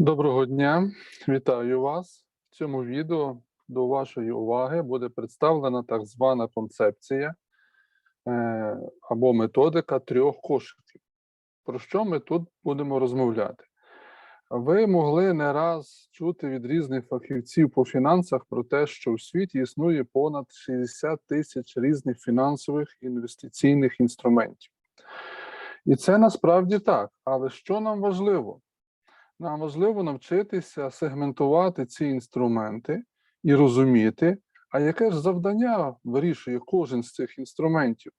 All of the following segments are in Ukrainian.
Доброго дня, вітаю вас. В цьому відео до вашої уваги буде представлена так звана концепція е, або методика трьох кошиків. Про що ми тут будемо розмовляти? Ви могли не раз чути від різних фахівців по фінансах про те, що у світі існує понад 60 тисяч різних фінансових інвестиційних інструментів. І це насправді так. Але що нам важливо? Нам важливо навчитися сегментувати ці інструменти і розуміти, а яке ж завдання вирішує кожен з цих інструментів.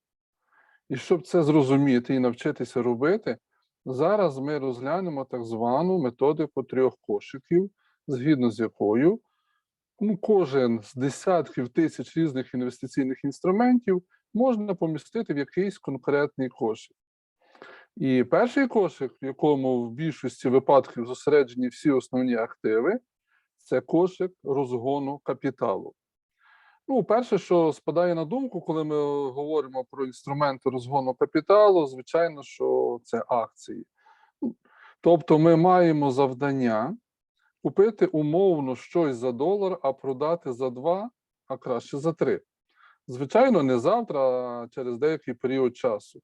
І щоб це зрозуміти і навчитися робити, зараз ми розглянемо так звану методику трьох кошиків, згідно з якою ну, кожен з десятків тисяч різних інвестиційних інструментів можна помістити в якийсь конкретний кошик. І перший кошик, в якому в більшості випадків зосереджені всі основні активи, це кошик розгону капіталу. Ну, перше, що спадає на думку, коли ми говоримо про інструменти розгону капіталу, звичайно, що це акції. Тобто, ми маємо завдання купити умовно щось за долар, а продати за два, а краще за три. Звичайно, не завтра, а через деякий період часу.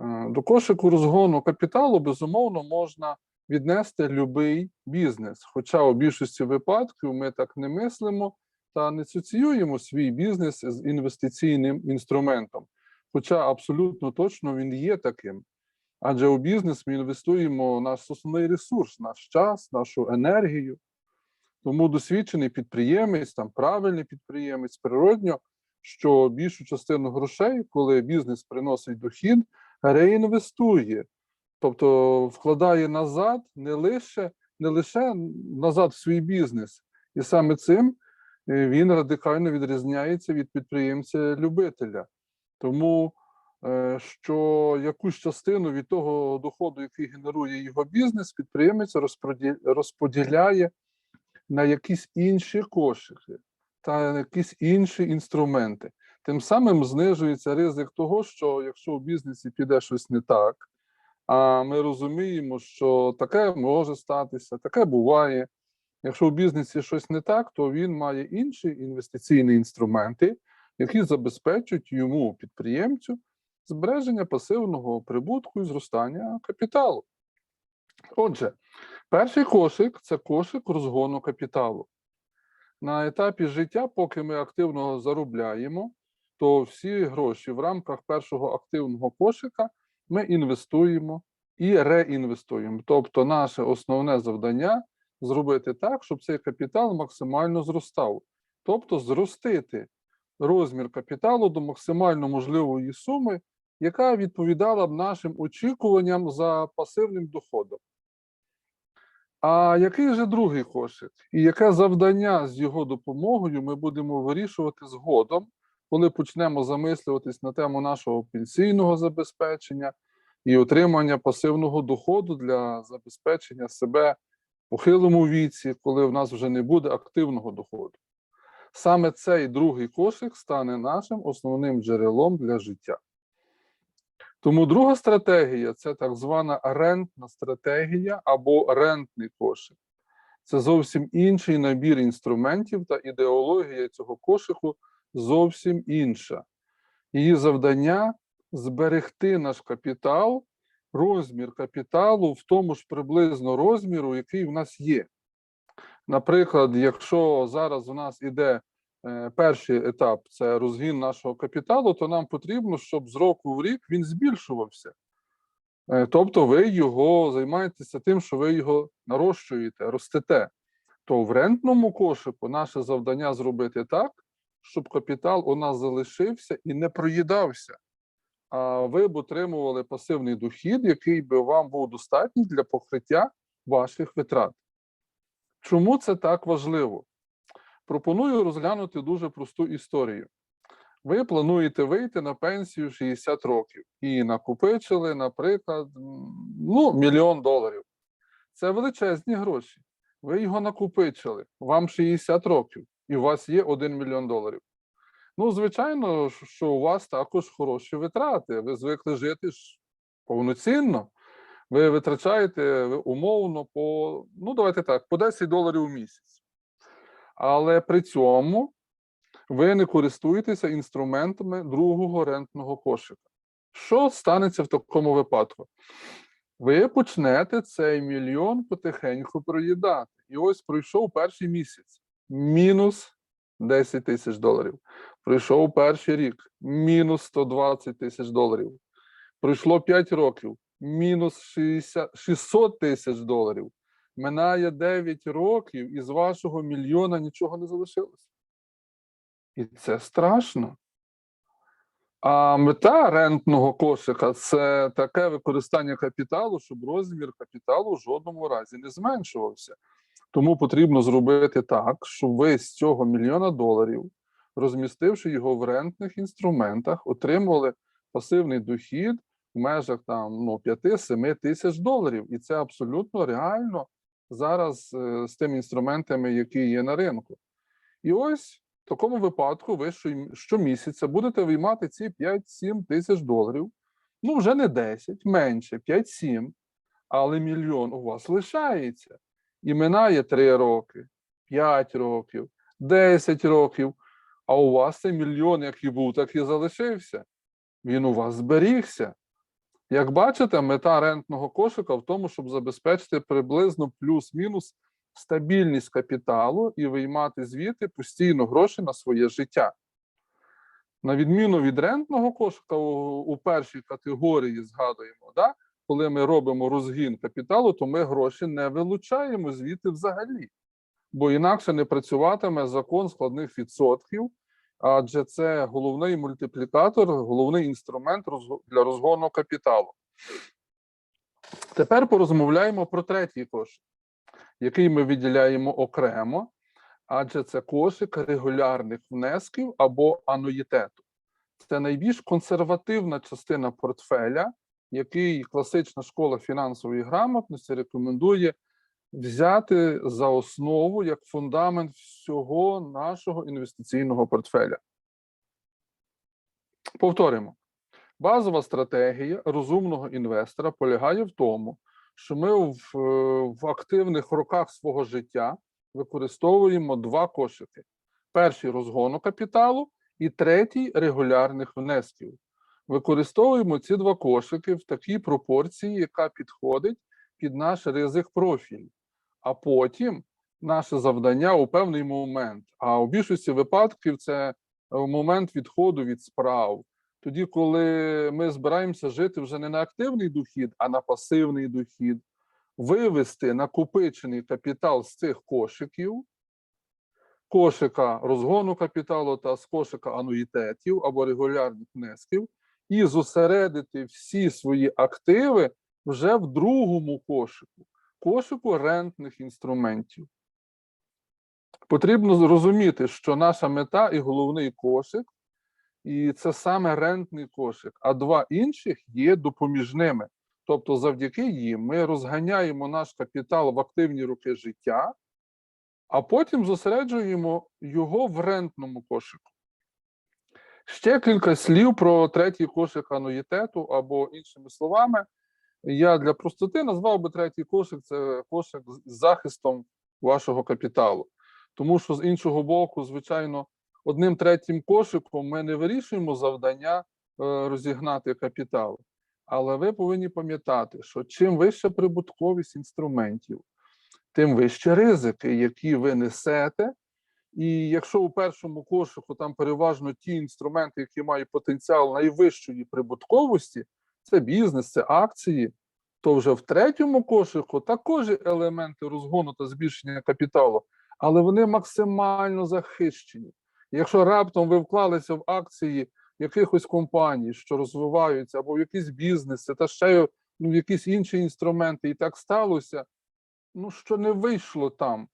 Е, До кошику розгону капіталу, безумовно, можна віднести будь-який бізнес. Хоча у більшості випадків ми так не мислимо та не асоціюємо свій бізнес з інвестиційним інструментом. Хоча абсолютно точно він є таким. Адже у бізнес ми інвестуємо наш основний ресурс, наш час, нашу енергію. Тому досвідчений підприємець, там правильний підприємець, природньо, що більшу частину грошей, коли бізнес приносить дохід, реінвестує, тобто вкладає назад не лише не лише назад в свій бізнес, і саме цим е, він радикально відрізняється від підприємця-любителя. Тому е, що якусь частину від того доходу, який генерує його бізнес, підприємець розподіляє, на якісь інші кошики та на якісь інші інструменти. Тим самим знижується ризик того, що якщо у бізнесі піде щось не так, а ми розуміємо, що таке може статися, таке буває. Якщо у бізнесі щось не так, то він має інші інвестиційні інструменти, які забезпечують йому, підприємцю, збереження пасивного прибутку і зростання капіталу. Отже, перший кошик це кошик розгону капіталу. На етапі життя, поки ми активно заробляємо, то всі гроші в рамках першого активного кошика ми інвестуємо і реінвестуємо. Тобто, наше основне завдання зробити так, щоб цей капітал максимально зростав, тобто зростити розмір капіталу до максимально можливої суми, яка відповідала б нашим очікуванням за пасивним доходом. А який же другий кошик? І яке завдання з його допомогою ми будемо вирішувати згодом, коли почнемо замислюватись на тему нашого пенсійного забезпечення і отримання пасивного доходу для забезпечення себе в похилому віці, коли в нас вже не буде активного доходу? Саме цей другий кошик стане нашим основним джерелом для життя. Тому друга стратегія це так звана рентна стратегія або рентний кошик. Це зовсім інший набір інструментів та ідеологія цього кошику зовсім інша. Її завдання зберегти наш капітал, розмір капіталу в тому ж приблизно розміру, який в нас є. Наприклад, якщо зараз у нас іде е, перший етап це розгін нашого капіталу, то нам потрібно, щоб з року в рік він збільшувався. Е, тобто ви його займаєтеся тим, що ви його нарощуєте, ростете. То в рентному кошику наше завдання зробити так, щоб капітал у нас залишився і не проїдався. А ви б отримували пасивний дохід, який би вам був достатній для покриття ваших витрат. Чому це так важливо? Пропоную розглянути дуже просту історію. Ви плануєте вийти на пенсію 60 років і накопичили, наприклад, ну, мільйон доларів. Це величезні гроші. Ви його накопичили, вам 60 років, і у вас є 1 мільйон доларів. Ну, звичайно, що у вас також хороші витрати. Ви звикли жити ж повноцінно. ви витрачаєте умовно по, ну давайте так, по 10 доларів у місяць. Але при цьому ви не користуєтеся інструментами другого рентного кошика. Що станеться в такому випадку? Ви почнете цей мільйон потихеньку проїдати. І ось пройшов перший місяць мінус 10 тисяч доларів. Пройшов перший рік мінус 120 тисяч доларів. Пройшло 5 років мінус 60, 600 тисяч доларів. Минає 9 років, і з вашого мільйона нічого не залишилось. І це страшно. А мета рентного кошика це таке використання капіталу, щоб розмір капіталу в жодному разі не зменшувався. Тому потрібно зробити так, щоб ви з цього мільйона доларів, розмістивши його в рентних інструментах, отримували пасивний дохід в межах там ну 5-7 тисяч доларів. І це абсолютно реально зараз е, з тими інструментами, які є на ринку. І ось в такому випадку ви щомісяця будете виймати ці 5-7 тисяч доларів. Ну, вже не 10, менше, 5-7, але мільйон у вас лишається. І минає 3 роки, 5 років, 10 років. А у вас цей мільйон, як і був, так і залишився. Він у вас зберігся. Як бачите, мета рентного кошика в тому, щоб забезпечити приблизно плюс-мінус стабільність капіталу і виймати звідти постійно гроші на своє життя. На відміну від рентного кошика, у першій категорії згадуємо, да? Коли ми робимо розгін капіталу, то ми гроші не вилучаємо звідти взагалі. Бо інакше не працюватиме закон складних відсотків, адже це головний мультиплікатор, головний інструмент для розгону капіталу. Тепер порозмовляємо про третій кошик, який ми виділяємо окремо, адже це кошик регулярних внесків або ануїтету. Це найбільш консервативна частина портфеля, який класична школа фінансової грамотності рекомендує взяти за основу як фундамент всього нашого інвестиційного портфеля. Повторимо. Базова стратегія розумного інвестора полягає в тому, що ми в, е, в активних роках свого життя використовуємо два кошики: перший розгону капіталу і третій регулярних внесків. Використовуємо ці два кошики в такій пропорції, яка підходить під наш ризик профіль. А потім наше завдання у певний момент. А у більшості випадків це е, момент відходу від справ. Тоді, коли ми збираємося жити вже не на активний дохід, а на пасивний дохід, вивести накопичений капітал з цих кошиків, кошика розгону капіталу та з кошика ануїтетів або регулярних внесків, і зосередити всі свої активи вже в другому кошику, кошику рентних інструментів. Потрібно зрозуміти, що наша мета і головний кошик і це саме рентний кошик, а два інших є допоміжними. Тобто, завдяки їм ми розганяємо наш капітал в активні роки життя, а потім зосереджуємо його в рентному кошику. Ще кілька слів про третій кошик ануїтету, або іншими словами, я для простоти назвав би третій кошик це кошик з захистом вашого капіталу. Тому що з іншого боку, звичайно, одним третім кошиком ми не вирішуємо завдання е, розігнати капітал. Але ви повинні пам'ятати, що чим вища прибутковість інструментів, тим вищі ризики, які ви несете. І якщо у першому кошику там переважно ті інструменти, які мають потенціал найвищої прибутковості, це бізнес, це акції, то вже в третьому кошику також елементи розгону та збільшення капіталу, але вони максимально захищені. Якщо раптом ви вклалися в акції якихось компаній, що розвиваються, або в якісь бізнеси, та ще ну, в якісь інші інструменти, і так сталося, ну що не вийшло там,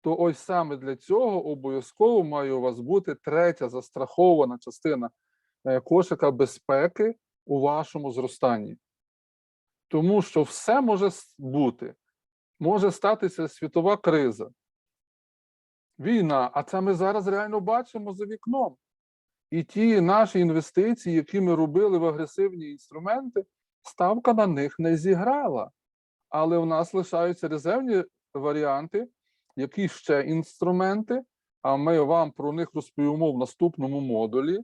то ось саме для цього обов'язково має у вас бути третя застрахована частина е, кошика безпеки у вашому зростанні. Тому що все може бути. Може статися світова криза, війна, а це ми зараз реально бачимо за вікном. І ті наші інвестиції, які ми робили в агресивні інструменти, ставка на них не зіграла. Але в нас лишаються резервні варіанти, які ще інструменти, а ми вам про них розповімо в наступному модулі.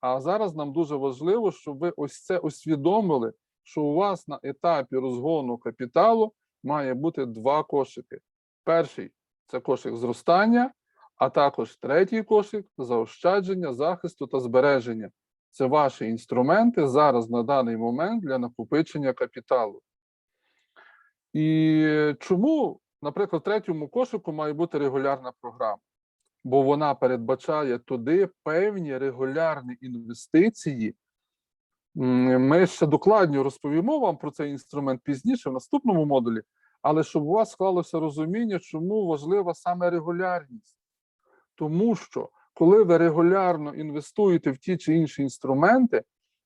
А зараз нам дуже важливо, щоб ви ось це усвідомили, що у вас на етапі розгону капіталу має бути два кошики. Перший це кошик зростання, а також третій кошик заощадження, захисту та збереження. Це ваші інструменти зараз на даний момент для накопичення капіталу. І чому, наприклад, в третьому кошику має бути регулярна програма? Бо вона передбачає туди певні регулярні інвестиції. Ми ще докладно розповімо вам про цей інструмент пізніше в наступному модулі, але щоб у вас склалося розуміння, чому важлива саме регулярність. Тому що коли ви регулярно інвестуєте в ті чи інші інструменти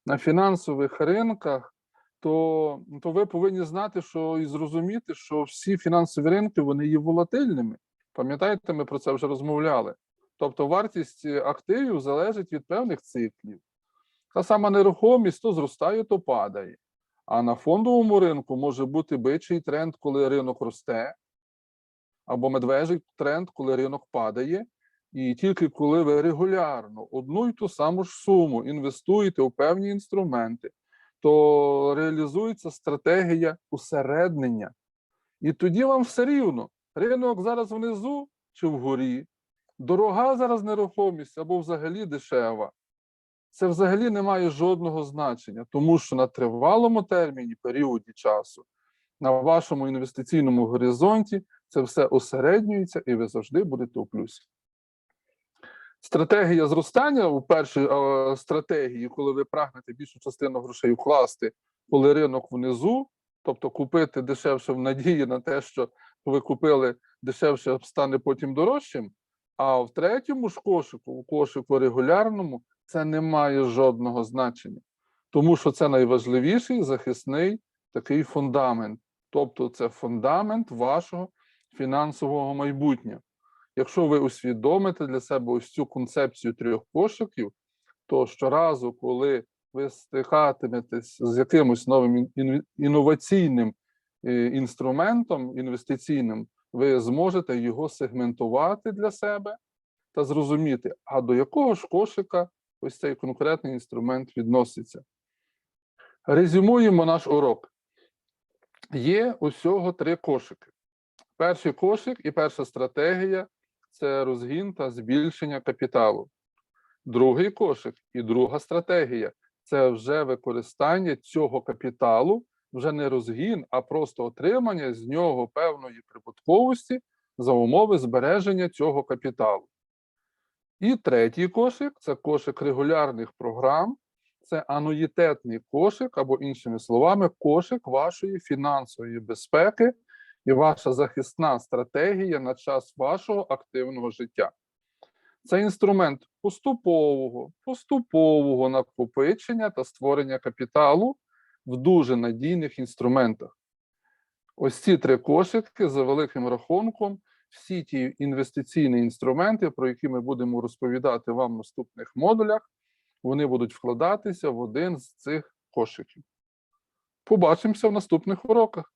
на фінансових ринках, то, то ви повинні знати, що і зрозуміти, що всі фінансові ринки вони є волатильними. Пам'ятаєте, ми про це вже розмовляли. Тобто вартість е, активів залежить від певних циклів. Та сама нерухомість то зростає, то падає. А на фондовому ринку може бути бичий тренд, коли ринок росте, або медвежий тренд, коли ринок падає. І тільки коли ви регулярно одну й ту саму ж суму інвестуєте у певні інструменти, то реалізується стратегія усереднення. І тоді вам все рівно. Ринок зараз внизу чи вгорі, дорога зараз нерухомість або взагалі дешева. Це взагалі не має жодного значення, тому що на тривалому терміні, періоді часу, на вашому інвестиційному горизонті це все осереднюється і ви завжди будете у плюсі. Стратегія зростання у першій е, стратегії, коли ви прагнете більшу частину грошей вкласти, коли ринок внизу, тобто купити дешевше в надії на те, що ви купили дешевше, стане потім дорожчим. А в третьому ж кошику, у кошику регулярному, це не має жодного значення, тому що це найважливіший захисний такий фундамент. Тобто, це фундамент вашого фінансового майбутнього. Якщо ви усвідомите для себе ось цю концепцію трьох кошиків, то щоразу, коли ви стикатиметесь з якимось новим ін- ін- інноваційним е, інструментом інвестиційним, ви зможете його сегментувати для себе та зрозуміти, а до якого ж кошика ось цей конкретний інструмент відноситься. Резюмуємо наш урок. Є усього три кошики. Перший кошик і перша стратегія це розгін та збільшення капіталу. Другий кошик і друга стратегія це вже використання цього капіталу, вже не розгін, а просто отримання з нього певної прибутковості за умови збереження цього капіталу. І третій кошик це кошик регулярних програм, це ануїтетний кошик, або, іншими словами, кошик вашої фінансової безпеки і ваша захисна стратегія на час вашого активного життя. Це інструмент поступового, поступового накопичення та створення капіталу в дуже надійних інструментах. Ось ці три кошики за великим рахунком, всі ті інвестиційні інструменти, про які ми будемо розповідати вам в наступних модулях, вони будуть вкладатися в один з цих кошиків. Побачимося в наступних уроках.